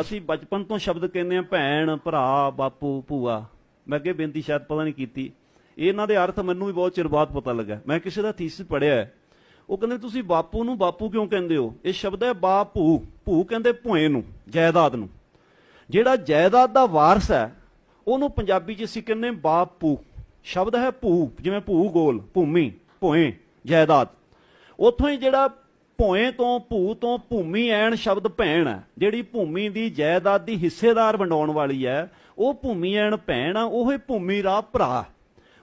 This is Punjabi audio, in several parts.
ਅਸੀਂ ਬਚਪਨ ਤੋਂ ਸ਼ਬਦ ਕਹਿੰਦੇ ਆ ਭੈਣ, ਭਰਾ, ਬਾਪੂ, ਭੂਆ। ਮੈਂ ਅੱਗੇ ਬੇਨਤੀ ਸ਼ਾਇਦ ਪਤਾ ਨਹੀਂ ਕੀਤੀ। ਇਹਨਾਂ ਦੇ ਅਰਥ ਮੈਨੂੰ ਵੀ ਬਹੁਤ ਚਿਰ ਬਾਅਦ ਪਤਾ ਲੱਗਾ। ਮੈਂ ਕਿਸੇ ਦਾ ਥੀਸਿਸ ਪੜਿਆ ਉਹ ਕਹਿੰਦੇ, ਤੁਸੀਂ ਬਾਪੂ ਨੂੰ ਬਾਪੂ ਕਿਉਂ ਕਹਿੰਦੇ ਹੋ? ਇਹ ਸ਼ਬਦ ਹੈ ਬਾਪੂ। ਭੂ ਕਹਿੰਦੇ ਭੋਏ ਨੂੰ, ਜਾਇਦਾਦ ਨੂੰ। ਜਿਹੜਾ ਜਾਇਦਾਦ ਦਾ ਵਾਰਸ ਹੈ, ਉਹਨੂੰ ਪੰਜਾਬੀ 'ਚ ਅਸੀਂ ਕਹਿੰਦੇ ਬਾਪੂ। ਸ਼ਬਦ ਹੈ ਭੂ, ਜਿਵੇਂ ਭੂ ਗੋਲ ਭੂਮੀ, ਭੋਏ, ਜਾਇਦਾਦ। ਉੱਥੋਂ ਹੀ ਜਿਹੜਾ ਭੋਏ ਤੋਂ ਭੂ ਤੋਂ ਭੂਮੀ ਐਣ ਸ਼ਬਦ ਭੈਣ ਹੈ। ਜਿਹੜੀ ਭੂਮੀ ਦੀ ਜਾਇਦਾਦ ਦੀ ਹਿੱਸੇਦਾਰ ਵੰਡਾਉਣ ਵਾਲੀ ਹੈ, ਉਹ ਭੂਮੀ ਐਣ ਭੈਣ ਆ, ਉਹ ਭੂਮੀ ਰਾ ਭਰਾ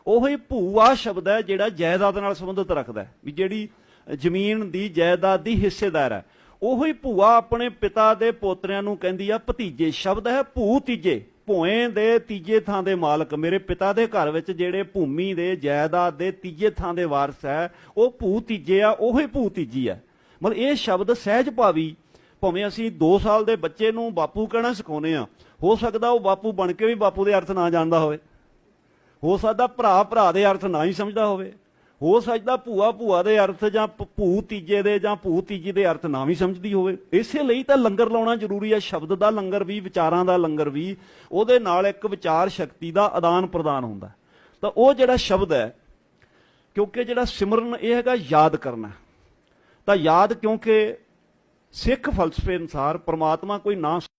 ਉਹ ਹੀ ਭੂਆ ਸ਼ਬਦ ਹੈ ਜਿਹੜਾ ਜਾਇਦਾਦ ਨਾਲ ਸੰਬੰਧਿਤ ਰੱਖਦਾ ਵੀ ਜਿਹੜੀ ਜ਼ਮੀਨ ਦੀ ਜਾਇਦਾਦ ਦੀ ਹਿੱਸੇਦਾਰ ਹੈ। ਉਹੀ ਭੂਆ ਆਪਣੇ ਪਿਤਾ ਦੇ ਪੋਤਰਿਆਂ ਨੂੰ ਕਹਿੰਦੀ ਆ, ਭਤੀਜੇ ਸ਼ਬਦ ਹੈ ਭੂ ਤੀਜੇ। ਭੋਏ ਦੇ ਤੀਜੇ ਥਾਂ ਦੇ ਮਾਲਕ ਮੇਰੇ ਪਿਤਾ ਦੇ ਘਰ ਵਿੱਚ ਜਿਹੜੇ ਭੂਮੀ ਦੇ ਜਾਇਦਾਦ ਦੇ ਤੀਜੇ ਥਾਂ ਦੇ ਵਾਰਸ ਹੈ, ਉਹ ਭੂ ਤੀਜੇ ਆ, ਉਹੀ ਭੂ ਤੀਜੀ ਹੈ। ਮਤਲਬ ਇਹ ਸ਼ਬਦ ਸਹਿਜ ਭਾਵੀ, ਭਾਵੇਂ ਅਸੀਂ 2 ਸਾਲ ਦੇ ਬੱਚੇ ਨੂੰ ਬਾਪੂ ਕਹਿਣਾ ਸਿਖਾਉਨੇ ਆ ਹੋ ਸਕਦਾ ਉਹ ਬਾਪੂ ਬਣ ਕੇ ਵੀ ਬਾਪੂ ਦੇ ਅਰਥ ਨਾ ਜਾਣਦਾ ਹੋਵੇ। ਹੋ ਸਕਦਾ ਭਰਾ ਭਰਾ ਦੇ ਅਰਥ ਨਾ ਹੀ ਸਮਝਦਾ ਹੋਵੇ। ਹੋ ਸਕਦਾ ਭੂਆ ਭੂਆ ਦੇ ਅਰਥ ਜਾਂ ਭੂ ਤੀਜੇ ਦੇ ਜਾਂ ਭੂ ਤੀਜੀ ਦੇ ਅਰਥ ਨਾ ਵੀ ਸਮਝਦੀ ਹੋਵੇ। ਇਸੇ ਲਈ ਤਾਂ ਲੰਗਰ ਲਾਉਣਾ ਜ਼ਰੂਰੀ ਹੈ। ਸ਼ਬਦ ਦਾ ਲੰਗਰ ਵੀ, ਵਿਚਾਰਾਂ ਦਾ ਲੰਗਰ ਵੀ, ਉਹਦੇ ਨਾਲ ਇੱਕ ਵਿਚਾਰ ਸ਼ਕਤੀ ਦਾ ਆਦਾਨ ਪ੍ਰਦਾਨ ਹੁੰਦਾ। ਤਾਂ ਉਹ ਜਿਹੜਾ ਸ਼ਬਦ ਹੈ, ਕਿਉਂਕਿ ਜਿਹੜਾ ਸਿਮਰਨ ਇਹ ਹੈਗਾ ਯਾਦ ਕਰਨਾ। ਤਾਂ ਯਾਦ ਕਿਉਂਕਿ ਸਿੱਖ ਫਲਸਫੇ ਅਨੁਸਾਰ ਪ੍ਰਮਾਤਮਾ ਕੋਈ ਨਾ